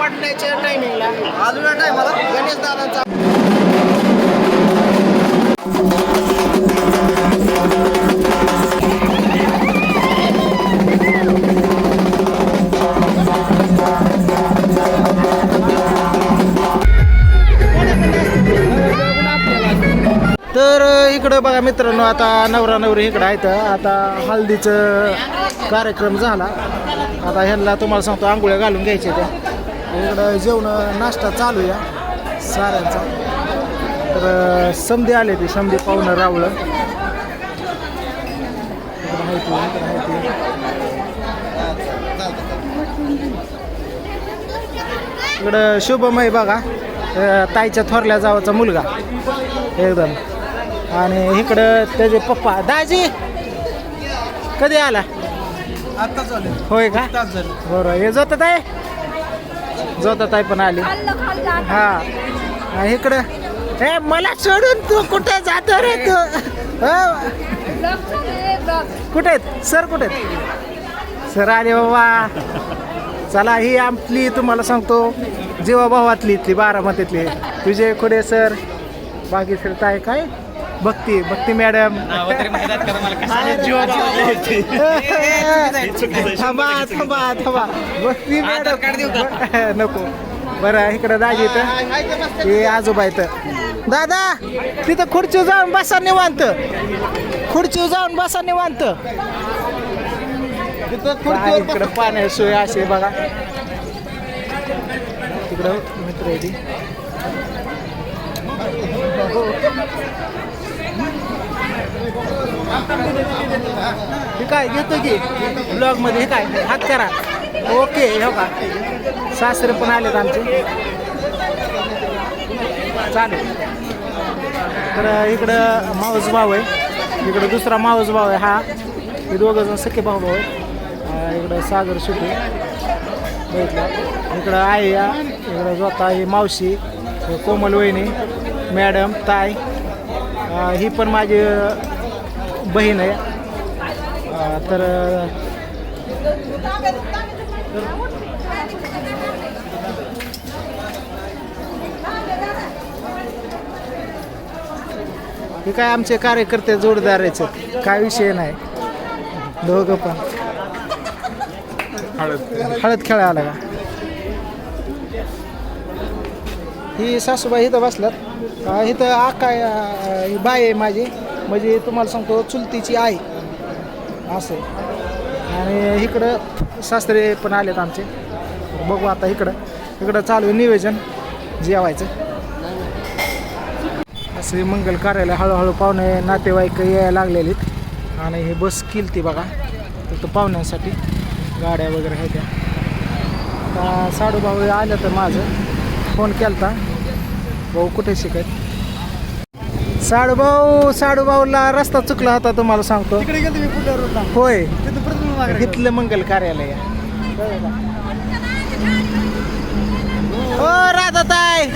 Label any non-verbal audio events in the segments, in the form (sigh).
पडण्याचे इकडं बघा मित्रांनो आता नवरा नवरी इकडं आहेत. आता हळदीचं कार्यक्रम झाला. आता ह्यांना तुम्हाला सांगतो आंघोळ्या घालून घ्यायच्या त्या. इकडं जेवण नाश्ता चालू या साऱ्यांचा. तर समधी आले ती समधी पाहुणं रावळं. इकडं शुभमय बघा. ताईच्या थोरल्या जावाचा मुलगा. एकदम. आणि इकडं त्याचे पप्पा दाजी! कधी आला? आता होय का? तास झाले. बरं हे जोतात आहे? जोतात आहे पण आली. हा. हा, इकडं हे मला सोडून तू कुठे जातो रे तू? हो. कुठे आहेत? सर कुठे आहेत? सर आले बाबा. चला ही आपली तुम्हाला सांगतो जीवाभावातली इथली बारामतीतली. विजय खुडे सर. बाकी सर काय काय? भक्ती भक्ती मॅडम. थांबा थांबा थांबा. भक्ती मॅडम. (laughs) नको. बरं इकडं दाजी इथं. हे आजोबा इथं. दादा तिथं खुर्ची जाऊन बसा निवांत. खुर्ची जाऊन बसा निवांत. इकडं पाण्याची सोय असे बघा. तिकडं मित्र हे काय घेतो की? ब्लॉगमध्ये हे काय? हात करा. ओके हो का सासरे पण आलेत आमचे. चालेल. तर इकडं मावस भाऊ आहे. इकडं दुसरा मावस भाऊ आहे हा. हे दोघं जण सखे भाऊ भाऊ आहे इकडं सागर शिटे बघितलं. इकडं आई या इकडं जोता ही मावशी. कोमल वहिनी. मॅडम ताई. ही पण माझी बहीण आहे. तर हे काय आमचे कार्यकर्ते जोडदार आहेत काय विषय नाही. दोघं पण. हळद खेळायला का? ही सासूबाई इथं बसल्यात. इथं आका अं, ही बाई आहे माझी. म्हणजे तुम्हाला सांगतो चुलतीची आई. असं. आणि इकडं सासरे पण आलेत आमचे. बघू आता इकडं. इकडं चालू आहे नियोजन जेवायचं. असे मंगल कार्यालय हळूहळू पाहुणे नातेवाईक यायला लागलेली आणि हे बस केली बघा. फक्त पाहुण्यांसाठी गाड्या वगैरे आहेत त्या. आता साडूभाऊ आलं तर माझं. फोन केला होता भाऊ कुठे शिकत? साडूभाऊ साडूभाऊला रस्ता चुकला होता तुम्हाला सांगतो. तिकडे गेलो मी रोडला. होय. तिथं इथलं मंगल कार्यालय. आहे. हो राधाताई.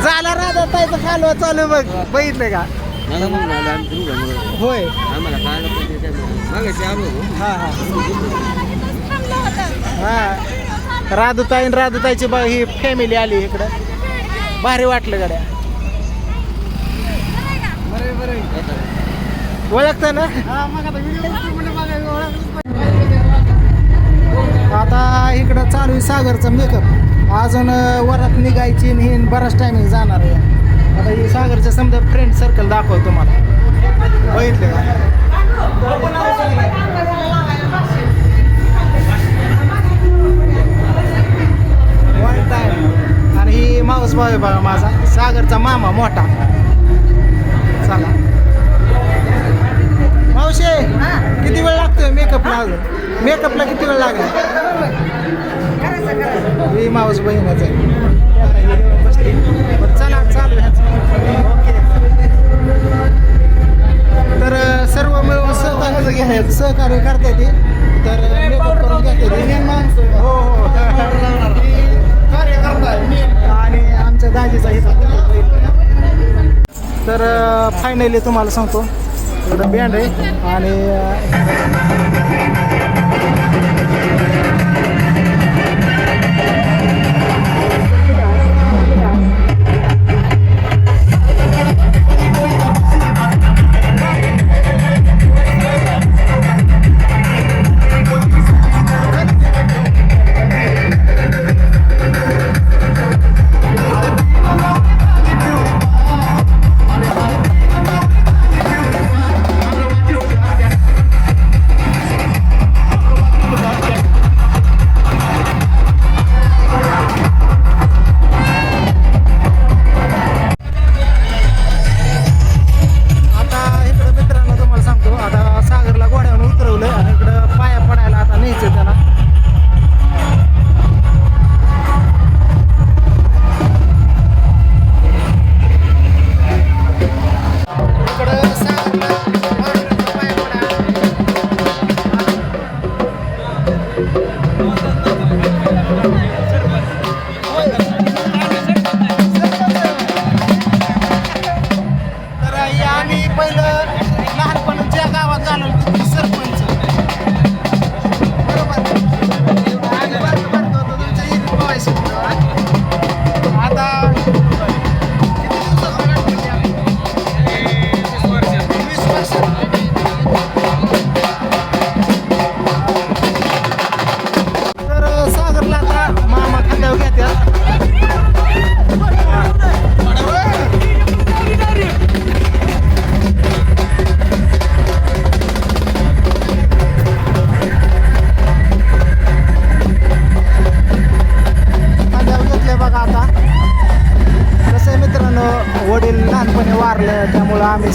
झाला राधाताईचं कालवा चालू बघ. बघितलं का? होय. हा हा. हा. राधुताई आणि राधुताईची बा ही फॅमिली आली इकडं. भारी वाटलं गड्या. ओळखतं ना? आता इकडं चालू आहे सागरचा मेकअप अजून वरात निघायची आणि हे बराच टायमिंग जाणार आहे. आता ही सागरच्या समजा फ्रेंड सर्कल दाखव तुम्हाला. बघितलं का? वन टाइम आणि ही माऊस भाऊ आहे बघा माझा सागरचा मामा मोठा. चला. मावशे किती वेळ लागतोय मेकअपला अजून? मेकअपला किती वेळ लागला? ही मावस बहीणच आहे. चला चालू ओके तर सर्व मिळून सहकार्य घ्या सहकार्य करते ती. तर मेकअप करून घेते. हो हो. आणि आमच्या दाजीचा हिस्सा तर फायनली तुम्हाला सांगतो. बँड आहे eh? आणि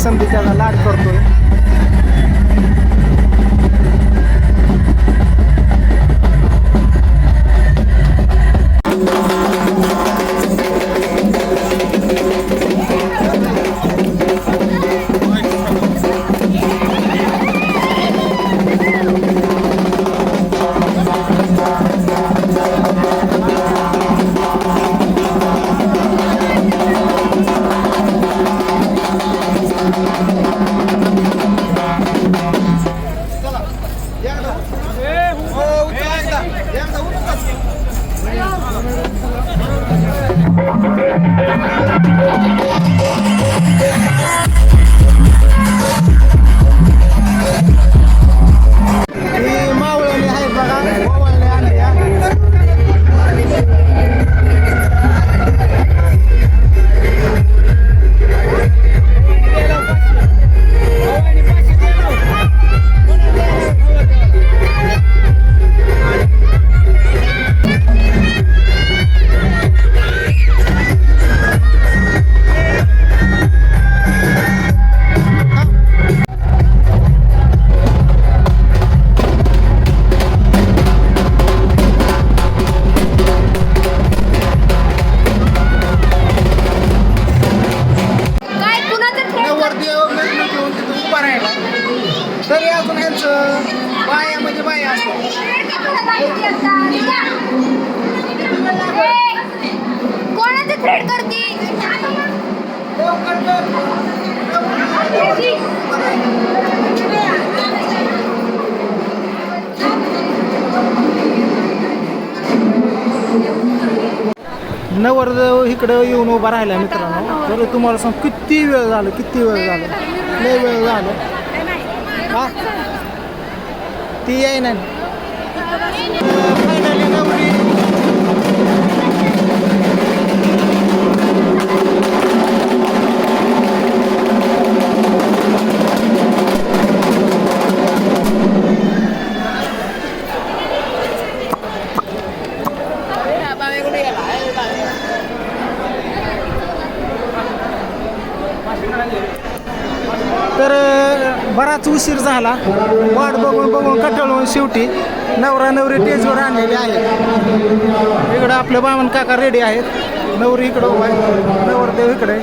आम्ही समधी लाड करतोय. नवरदेव इकडं येऊन उभा राहिला मित्रांनो. तर तुम्हाला सांग किती वेळ झालं किती वेळ झालं? लय वेळ झालं. हा? ती आहे ना बराच उशीर झाला. वाट बघून बघून कटळून शेवटी नवरा नवरी टेजवर आणलेले आहेत. इकडं आपलं बामन काका रेडी आहेत. नवरी इकडं उभा आहे. नवरदेव इकडे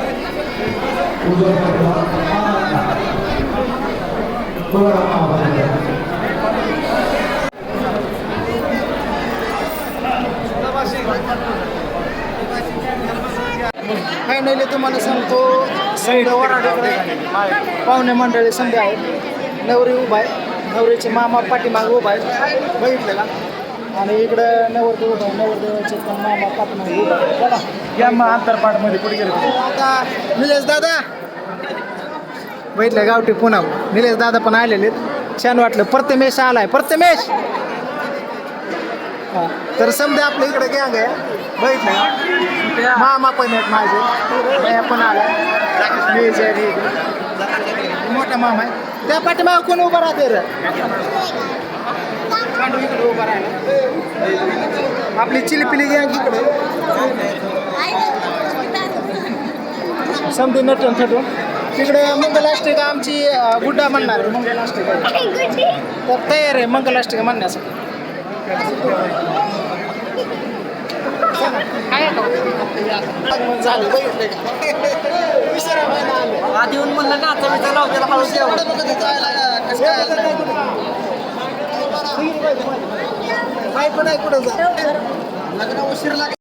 फायनली तुम्हाला सांगतो पाहुणे मंडळी संधी आहेत नवरी उभा आहे. नवरीचे मामा पाठीमागे उभा आहे. बघितलं का आणि इकडं नवरदेव उभा आहे नवरदेवाचे पण मामा पाठीमागे उभा आहे. बघा या मग अंतरपाठमध्ये पुढे गेलो? आता निलेश दादा. बघितलं गावठी पुन्हा निलेश दादा पण आलेले. छान वाटलं. प्रथमेश आलाय. प्रथमेश! हा. तर समजा आपल्या इकडे गँग आहे. बघितलं मामा पण आहेत माझे. पण आला मेजर हे. मोठा मामा आहे. त्या पाठीमागे कोण उभा राहते रे? पांडू इकडे उभा राहिला आपली चिलीपिली गँग इकडे. समधी नटून थटून. तिकडे मंगलाष्टिका आमची गुड्डा म्हणणार आहे. मंगलाष्टिका. तर तयार आहे मंगलाष्टिका म्हणण्यासाठी. (laughs) झालं बघितलं का? विसरा आधी येऊन म्हणलं ना आता विचार त्याला त्याला हळूच काय पण आहे कुठं लग्न उशीर लागेल